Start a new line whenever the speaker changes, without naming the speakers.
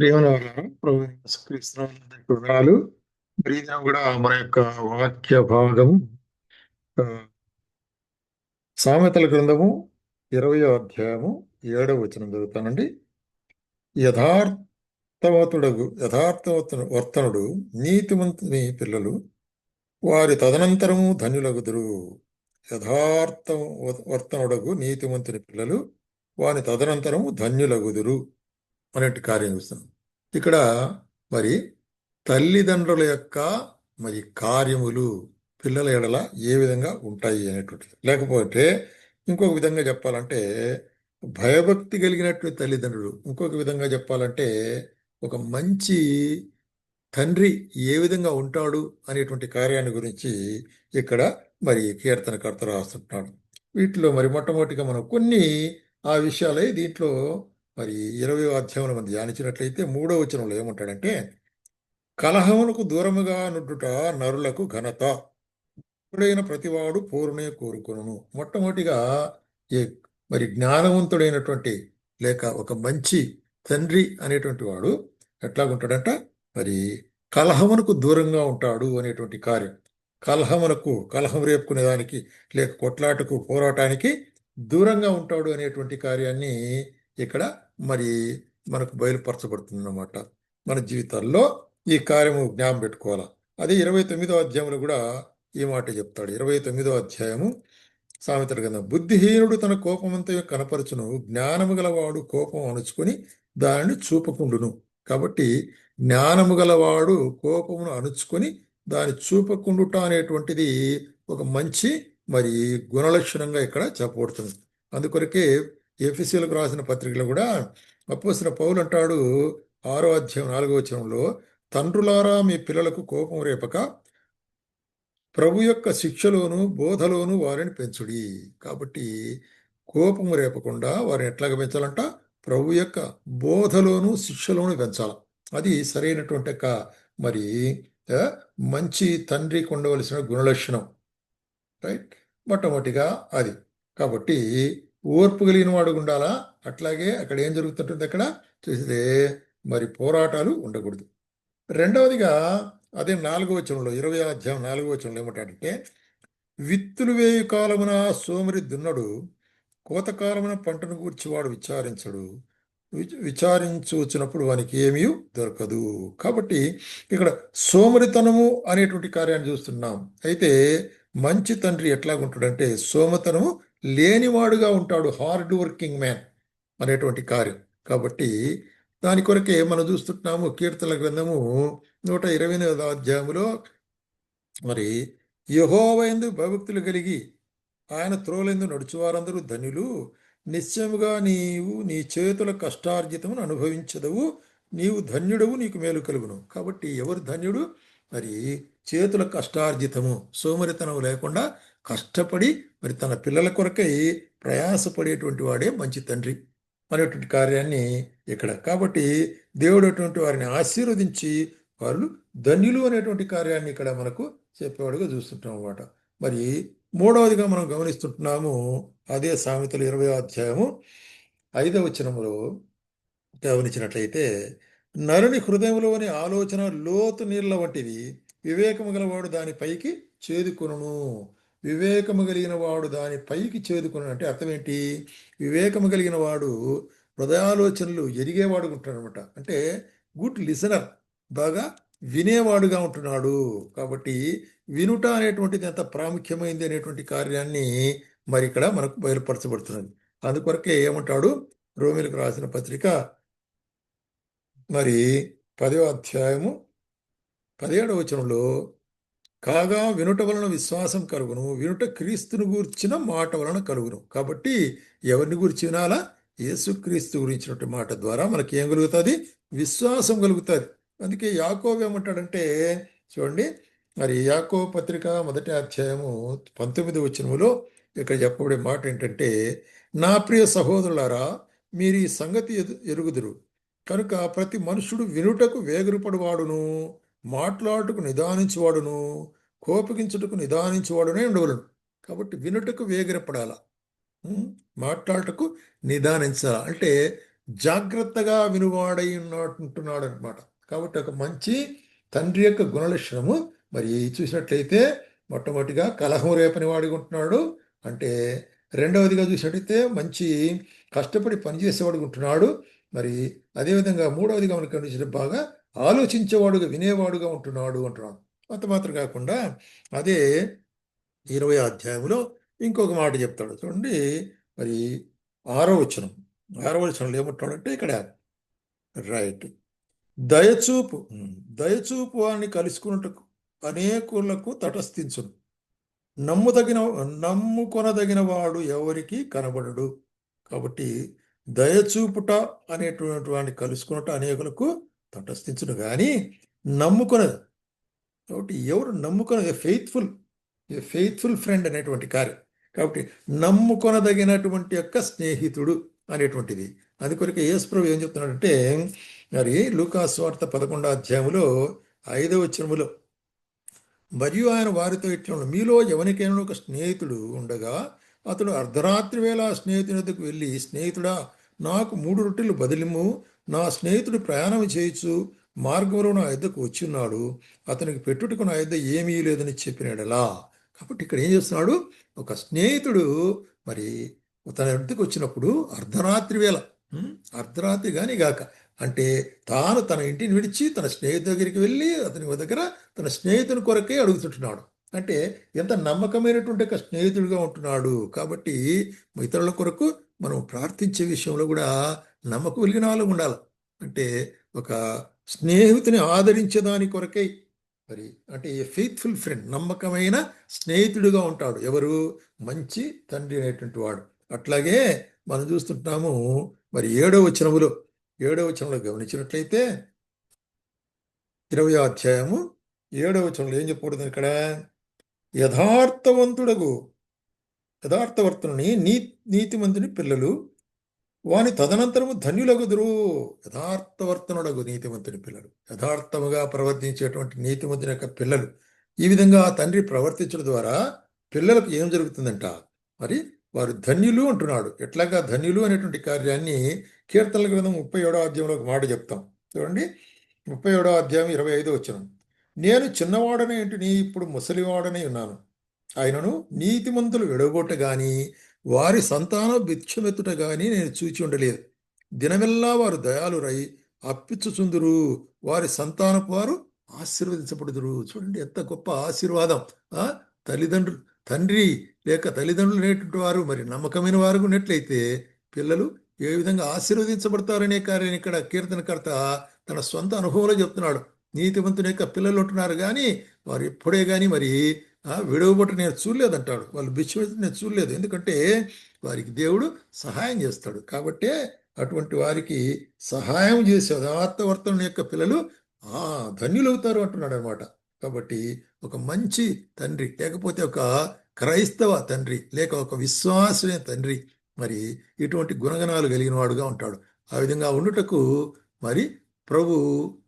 దేవుని ప్రీతం కూడా మన యొక్క వాక్య భాగము సామెతల గ్రంథము ఇరవయో అధ్యాయము ఏడవ వచనం చదువుతానండి. యథార్థవతుడగు యథార్థవతను వర్తనుడు నీతిమంతుని పిల్లలు వారి తదనంతరము ధన్యులగుదురు. యథార్థ వర్తనుడగు నీతిమంతుని పిల్లలు వారి తదనంతరము ధన్యులగుదురు. అనేటి కార్యం చూస్తాం ఇక్కడ మరి తల్లిదండ్రుల యొక్క మరి కార్యములు పిల్లల ఎడల ఏ విధంగా ఉంటాయి అనేటువంటిది. లేకపోతే ఇంకొక విధంగా చెప్పాలంటే భయభక్తి కలిగినటువంటి తల్లిదండ్రులు ఇంకొక విధంగా చెప్పాలంటే ఒక మంచి తండ్రి ఏ విధంగా ఉంటాడు అనేటువంటి కార్యాన్ని గురించి ఇక్కడ మరి కీర్తనకర్త రాస్తుంటాడు. వీటిలో మరి మొట్టమొదటిగా మనం కొన్ని ఆ విషయాలే దీంట్లో మరి ఇరవై అధ్యాయంలో మనం ధ్యానించినట్లయితే మూడో వచనంలో ఏమంటాడంటే కలహమునకు దూరముగా నుడ్డుట నరులకు ఘనత. ఎప్పుడైన ప్రతివాడు పూర్ణే కోరుకును మొట్టమొదటిగా ఏ మరి జ్ఞానవంతుడైనటువంటి లేక ఒక మంచి తండ్రి అనేటువంటి వాడు ఎట్లాగుంటాడంట? మరి కలహమునకు దూరంగా ఉంటాడు అనేటువంటి కార్యం. కలహమునకు కలహం రేపుకునే దానికి లేక కొట్లాటకు పోరాటానికి దూరంగా ఉంటాడు అనేటువంటి కార్యాన్ని ఇక్కడ మరి మనకు బయలుపరచబడుతుంది అన్నమాట మన జీవితాల్లో ఈ కార్యము జ్ఞాపం పెట్టుకోవాలి? అదే ఇరవై తొమ్మిదో అధ్యాయంలో కూడా ఈ మాట చెప్తాడు. ఇరవై తొమ్మిదో అధ్యాయము సామెతల కింద. బుద్ధిహీనుడు తన కోపమంతా కనపరచును. జ్ఞానము గలవాడు కోపం అణుచుకొని దానిని చూపకుండును. కాబట్టి జ్ఞానము గలవాడు కోపమును అణుచుకొని దాన్ని చూపకుండుట అనేటువంటిది ఒక మంచి మరి గుణలక్షణంగా ఇక్కడ చెప్పబడుతుంది. అందుకొరకే ఎఫ్ఎస్సీలకు రాసిన పత్రికలో కూడా అప్పసిన పౌలు అంటాడు ఆరో అధ్యాయం నాలుగో వచనంలో తండ్రులారా మీ పిల్లలకు కోపం రేపక ప్రభు యొక్క శిక్షలోను బోధలోను వారిని పెంచుడి. కాబట్టి కోపం రేపకుండా వారిని ఎట్లాగ పెంచాలంట? ప్రభు యొక్క బోధలోను శిక్షలోను పెంచాలి. అది సరైనటువంటి యొక్క మరి మంచి తండ్రికి ఉండవలసిన గుణలక్షణం. రైట్? మొట్టమొదటిగా అది. కాబట్టి ఓర్పు కలిగిన వాడు ఉండాలా? అట్లాగే అక్కడ ఏం జరుగుతుంటుంది అక్కడ? చూస్తే మరి పోరాటాలు ఉండకూడదు. రెండవదిగా అదే నాలుగో వచనంలో ఇరవై అధ్యాయం నాలుగో వచనంలో ఏమంటాడంటే విత్తులు వేయు కాలమున సోమరి దున్నడు కోతకాలమున పంటను గూర్చి వాడు విచారించడు విచారించు వచ్చినప్పుడు వానికి ఏమీ దొరకదు. కాబట్టి ఇక్కడ సోమరితనము అనేటువంటి కార్యాన్ని చూస్తున్నాం. అయితే మంచి తండ్రి ఎట్లాగుంటాడంటే సోమతనము లేనివాడుగా ఉంటాడు హార్డ్ వర్కింగ్ మ్యాన్ అనేటువంటి కార్యం. కాబట్టి దాని కొరకే మనం చూస్తున్నాము కీర్తన గ్రంథము నూట ఇరవై ఎనిమిది అధ్యాయంలో మరి యహోవైందు భవక్తులు కలిగి ఆయన త్రోలెందు నడుచువారందరూ ధనులు నిశ్చయముగా నీవు నీ చేతుల కష్టార్జితమును అనుభవించదవు నీవు ధన్యుడవు నీకు మేలు కలుగును. కాబట్టి ఎవరు ధన్యుడు? మరి చేతుల కష్టార్జితము సోమరితనం లేకుండా కష్టపడి మరి తన పిల్లల కొరకై ప్రయాసపడేటువంటి వాడే మంచి తండ్రి అనేటువంటి కార్యాన్ని ఇక్కడ. కాబట్టి దేవుడు అటువంటి వారిని ఆశీర్వదించి వాళ్ళు ధన్యులు అనేటువంటి కార్యాన్ని ఇక్కడ మనకు చెప్పేవాడుగా చూస్తుంటాం అన్నమాట. మరి మూడవదిగా మనం గమనిస్తుంటున్నాము అదే సామెతలు ఇరవై అధ్యాయము ఐదవ వచనములో గమనించినట్లయితే నరుని హృదయంలోని ఆలోచన లోతు నీళ్ళ వంటిది వివేకము గలవాడు దాని పైకి చేదుకొనును. వివేకము కలిగిన వాడు దాని పైకి చేరుకున్న అంటే అర్థం ఏంటి వివేకము కలిగిన వాడు హృదయాలోచనలు ఎరిగేవాడు ఉంటాడు అనమాట అంటే గుడ్ లిసనర్ బాగా వినేవాడుగా ఉంటున్నాడు. కాబట్టి వినుట అనేటువంటిది ఎంత ప్రాముఖ్యమైంది అనేటువంటి కార్యాన్ని మరి ఇక్కడ మనకు బయలుపరచబడుతున్నది. అందుకొరకే ఏమంటాడు? రోమిలకు రాసిన పత్రిక మరి పదో అధ్యాయము పదిహేడవ వచనంలో కాగా వినుట వలన విశ్వాసం కలుగును వినుట క్రీస్తును గూర్చిన మాట వలన కలుగును. కాబట్టి ఎవరిని గురించి వినాలా? యేసుక్రీస్తు గురించినటువంటి మాట ద్వారా మనకి ఏం కలుగుతుంది? విశ్వాసం కలుగుతుంది. అందుకే యాకోబు ఏమంటాడంటే చూడండి మరి యాకో పత్రిక మొదటి అధ్యాయము పంతొమ్మిది వచనములో ఇక్కడ చెప్పబడే మాట ఏంటంటే నా ప్రియ సహోదరులారా మీరు ఈ సంగతి ఎదు- ఎరుగుదురు. కనుక ప్రతి మనుషుడు వినుటకు వేగురుపడువాడును. మాట్లాడుటకు నిదానించువాడును కోపగించుటకు నిదానించువాడునే ఉండవలను. కాబట్టి వినుటకు వేగిరపడాల. మాట్లాడటకు మాట్లాడుటకు నిదానించాల. అంటే జాగ్రత్తగా వినువాడై ఉన్నట్టున్నాడు అనమాట కాబట్టి ఒక మంచి తండ్రి యొక్క గుణలక్షణము మరి చూసినట్లయితే మొట్టమొదటిగా కలహం రేపని వాడిగా ఉంటున్నాడు అంటే రెండవదిగా చూసినట్లయితే మంచి కష్టపడి పనిచేసేవాడుగా ఉంటున్నాడు మరి అదేవిధంగా మూడవదిగా మనకు బాగా ఆలోచించేవాడుగా వినేవాడుగా ఉంటున్నాడు అంటున్నాడు. అంత మాత్రం కాకుండా అదే ఇరవై అధ్యాయంలో ఇంకొక మాట చెప్తాడు. చూడండి మరి ఆరో వచనం. ఆరో వచనంలో ఏమంటున్నాడంటే ఇక్కడ రైట్. దయచూపు దయచూపు వారిని కలుసుకున్నట్టుకు అనేకులకు తటస్థించును. నమ్ముదగిన నమ్ముకొనదగిన వాడు ఎవరికి కనబడడు. కాబట్టి దయచూపుట అనేటువంటి వాడిని కలుసుకున్నట్టు అనేకులకు తటస్థించును కానీ నమ్ముకొనదు. కాబట్టి ఎవరు నమ్ముకొనది? ఫెయిత్ఫుల్ ఫెయిత్ఫుల్ ఫ్రెండ్ అనేటువంటి కార్యం. కాబట్టి నమ్ముకొనదగినటువంటి యొక్క స్నేహితుడు అనేటువంటిది. అది అందుకొరకు యేసుప్రభు ఏం చెప్తున్నాడంటే మరి లూకాస్వార్త పదకొండో అధ్యాయంలో ఐదవ వచనములో మరియు ఆయన వారితో ఇట్లా మీలో ఎవరికైనా ఒక స్నేహితుడు ఉండగా అతడు అర్ధరాత్రి వేళ ఆ స్నేహితుని వద్దకు వెళ్ళి స్నేహితుడా నాకు మూడు రొట్టెలు బదిలిము. నా స్నేహితుడు ప్రయాణం చేయొచ్చు మార్గంలో నా యొద్దకు వచ్చి ఉన్నాడు అతనికి పెట్టుటకు నా యొద్ద ఏమీ లేదని చెప్పినాడలా. కాబట్టి ఇక్కడ ఏం చేస్తున్నాడు? ఒక స్నేహితుడు మరి తన ఇంటికి వచ్చినప్పుడు అర్ధరాత్రి వేళ అర్ధరాత్రి కానీ గాక అంటే తాను తన ఇంటిని విడిచి తన స్నేహితు దగ్గరికి వెళ్ళి అతని దగ్గర తన స్నేహితుని కొరకే అడుగుతుంటున్నాడు. అంటే ఎంత నమ్మకమైనటువంటి ఒక స్నేహితుడిగా ఉంటున్నాడు. కాబట్టి ఇతరుల కొరకు మనం ప్రార్థించే విషయంలో కూడా నమ్మకం కలిగిన వాళ్ళు ఉండాలి. అంటే ఒక స్నేహితుని ఆదరించే దాని కొరకై మరి అంటే ఏ ఫెయిత్ఫుల్ ఫ్రెండ్ నమ్మకమైన స్నేహితుడిగా ఉంటాడు. ఎవరు? మంచి తండ్రి అనేటువంటి వాడు. అట్లాగే మనం చూస్తుంటాము మరి ఏడో వచనములో ఏడవ వచనంలో గమనించినట్లయితే ఇరవై అధ్యాయము ఏడవ వచనంలో ఏం చెప్పకూడదు ఇక్కడ? యథార్థవంతుడగు యథార్థవర్తనుని నీ నీతిమంతుని పిల్లలు వాని తదనంతరము ధన్యులగుదురు. యథార్థవర్తనుడగు నీతిమంతుని పిల్లలు. యథార్థముగా ప్రవర్తించేటువంటి నీతిమంతుని యొక్క పిల్లలు. ఈ విధంగా ఆ తండ్రి ప్రవర్తించడం ద్వారా పిల్లలకు ఏం జరుగుతుందంట? మరి వారు ధన్యులు అంటున్నాడు. ఎట్లాగా ధన్యులు అనేటువంటి కార్యాన్ని కీర్తనల గ్రంథం ముప్పై ఏడో అధ్యాయంలో ఒక మాట చెప్తాం. చూడండి. ముప్పై ఏడో అధ్యాయం ఇరవై ఐదో వచ్చిన నేను చిన్నవాడనే ఇంటిని ఇప్పుడు ముసలివాడనే ఉన్నాను. ఆయనను నీతిమంతులు విడగొట్ట గాని వారి సంతానం భిక్షమెత్తుట గాని నేను చూచి ఉండలేదు. దినమెల్లా వారు దయాలురై అప్పిచ్చుచుందురు. వారి సంతానపు వారు ఆశీర్వదించబడుదురు. చూడండి ఎంత గొప్ప ఆశీర్వాదం. తల్లిదండ్రులు తండ్రి లేక తల్లిదండ్రులు అనేటువంటి వారు మరి నమ్మకమైన వారు ఉన్నట్లయితే పిల్లలు ఏ విధంగా ఆశీర్వదించబడతారనే కార్యాన్ని ఇక్కడ కీర్తనకర్త తన సొంత అనుభవంలో చెప్తున్నాడు. నీతివంతుని యొక్క పిల్లలు ఉంటున్నారు కానీ వారు ఎప్పుడే కానీ మరి విడవబట్ట నేను చూడలేదంటాడు. వాళ్ళు బిచ్చమెత్తి నేను చూడలేదు. ఎందుకంటే వారికి దేవుడు సహాయం చేస్తాడు. కాబట్టే అటువంటి వారికి సహాయం చేసే ఆత్మవర్తన యొక్క పిల్లలు ఆ ధన్యులవుతారు అంటున్నాడు అనమాట కాబట్టి ఒక మంచి తండ్రి లేకపోతే ఒక క్రైస్తవ తండ్రి లేక ఒక విశ్వాసమైన తండ్రి మరి ఇటువంటి గుణగణాలు కలిగిన వాడుగా ఉంటాడు. ఆ విధంగా ఉండుటకు మరి ప్రభు